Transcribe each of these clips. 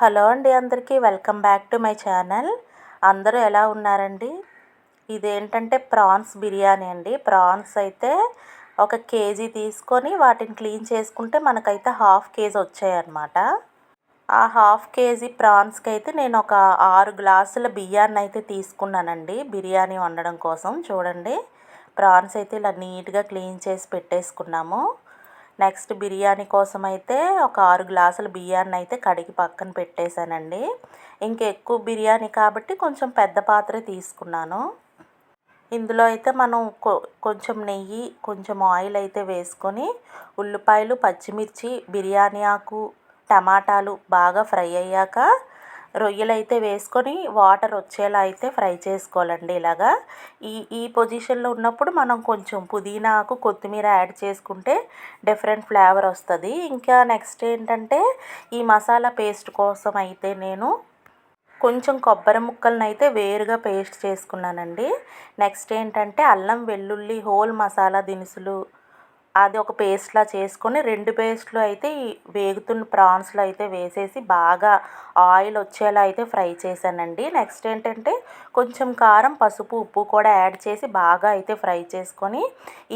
Hello అండి అందరికీ welcome back to my channel. అందరూ ఎలా ఉన్నారండి? ఇదేంటంటే ప్రాన్స్ బిర్యానీ అండి. ప్రాన్స్ అయితే ఒక కేజీ తీసుకొని వాటిని క్లీన్ చేసుకుంటే మనకైతే హాఫ్ కేజీ వచ్చాయన్నమాట. ఆ హాఫ్ కేజీ ప్రాన్స్కి అయితే నేను ఒక ఆరు గ్లాసుల బియ్యాన్ని అయితే తీసుకున్నానండి బిర్యానీ వండడం కోసం. చూడండి ప్రాన్స్ అయితే ఇలా నీట్గా క్లీన్ చేసి పెట్టేసుకున్నాము. నెక్స్ట్ బిర్యానీ కోసం అయితే ఒక ఆరు గ్లాసుల బియ్యాన్ని అయితే కడిగి పక్కన పెట్టేశానండి. ఇంకా ఎక్కువ బిర్యానీ కాబట్టి కొంచెం పెద్ద పాత్ర తీసుకున్నాను. ఇందులో అయితే మనం కొ కొంచెం నెయ్యి కొంచెం ఆయిల్ అయితే వేసుకొని ఉల్లిపాయలు పచ్చిమిర్చి బిర్యానీ ఆకు టమాటాలు బాగా ఫ్రై అయ్యాక రొయ్యలు అయితే వేసుకొని వాటర్ వచ్చేలా అయితే ఫ్రై చేసుకోవాలండి ఇలాగా. ఈ ఈ పొజిషన్లో ఉన్నప్పుడు మనం కొంచెం పుదీనా ఆకు కొత్తిమీర యాడ్ చేసుకుంటే డిఫరెంట్ ఫ్లేవర్ వస్తుంది. ఇంకా నెక్స్ట్ ఏంటంటే ఈ మసాలా పేస్ట్ కోసం అయితే నేను కొంచెం కొబ్బరి ముక్కలను అయితే వేరుగా పేస్ట్ చేసుకున్నానండి. నెక్స్ట్ ఏంటంటే అల్లం వెల్లుల్లి హోల్ మసాలా దినుసులు అది ఒక పేస్ట్లా చేసుకొని రెండు పేస్ట్లు అయితే ఈ వేగుతున్న ప్రాన్స్లో అయితే వేసేసి బాగా ఆయిల్ వచ్చేలా అయితే ఫ్రై చేశానండి. నెక్స్ట్ ఏంటంటే కొంచెం కారం పసుపు ఉప్పు కూడా యాడ్ చేసి బాగా అయితే ఫ్రై చేసుకొని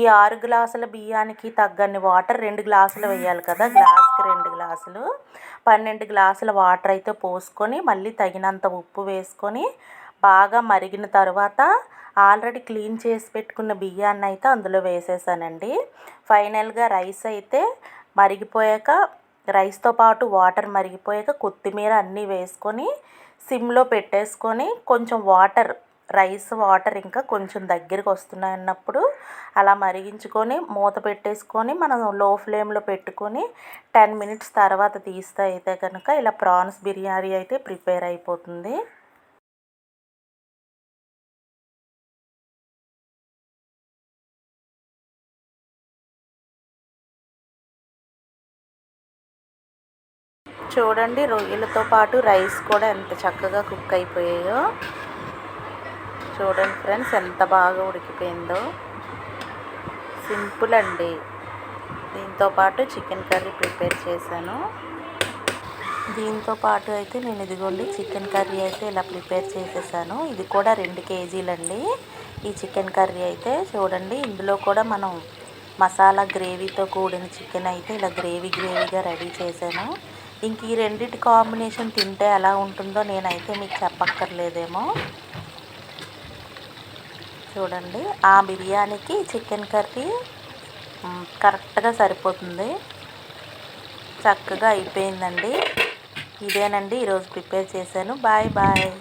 ఈ ఆరు గ్లాసుల బియ్యానికి తగ్గని వాటర్ రెండు గ్లాసులు వేయాలి కదా గ్లాస్కి రెండు గ్లాసులు. పన్నెండు గ్లాసుల వాటర్ అయితే పోసుకొని మళ్ళీ తగినంత ఉప్పు వేసుకొని బాగా మరిగిన తర్వాత ఆల్రెడీ క్లీన్ చేసి పెట్టుకున్న బియ్యాన్ని అయితే అందులో వేసేసానండి. ఫైనల్గా రైస్ అయితే మరిగిపోయాక రైస్తో పాటు వాటర్ మరిగిపోయాక కొత్తిమీర అన్నీ వేసుకొని సిమ్లో పెట్టేసుకొని కొంచెం వాటర్ రైస్ వాటర్ ఇంకా కొంచెం దగ్గరికి వస్తున్నాయి అన్నప్పుడు అలా మరిగించుకొని మూత పెట్టేసుకొని మనం లో ఫ్లేమ్లో పెట్టుకొని టెన్ మినిట్స్ తర్వాత తీస్తే అయితే కనుక ఇలా ప్రాన్స్ బిర్యానీ అయితే ప్రిపేర్ అయిపోతుంది. చూడండి రొయ్యలతో పాటు రైస్ కూడా ఎంత చక్కగా కుక్ అయిపోయాయో. చూడండి ఫ్రెండ్స్ ఎంత బాగా ఉడికిపోయిందో. సింపుల్ అండి. దీంతో పాటు చికెన్ కర్రీ ప్రిపేర్ చేశాను. దీంతో పాటు అయితే నేను ఇదిగోండి చికెన్ కర్రీ అయితే ఇలా ప్రిపేర్ చేసేసాను. ఇది కూడా రెండు కేజీలండి. ఈ చికెన్ కర్రీ అయితే చూడండి ఇందులో కూడా మనం మసాలా గ్రేవీతో కూడిన చికెన్ అయితే ఇలా గ్రేవీ గ్రేవీగా రెడీ చేశాను. ఇంక ఈ రెండింటి కాంబినేషన్ తింటే ఎలా ఉంటుందో నేనైతే మీకు చెప్పక్కర్లేదేమో. చూడండి ఆ బిర్యానీకి చికెన్ కర్రీ కరెక్ట్గా సరిపోతుంది. చక్కగా అయిపోయిందండి. ఇదేనండి ఈరోజు ప్రిపేర్ చేశాను. Bye bye.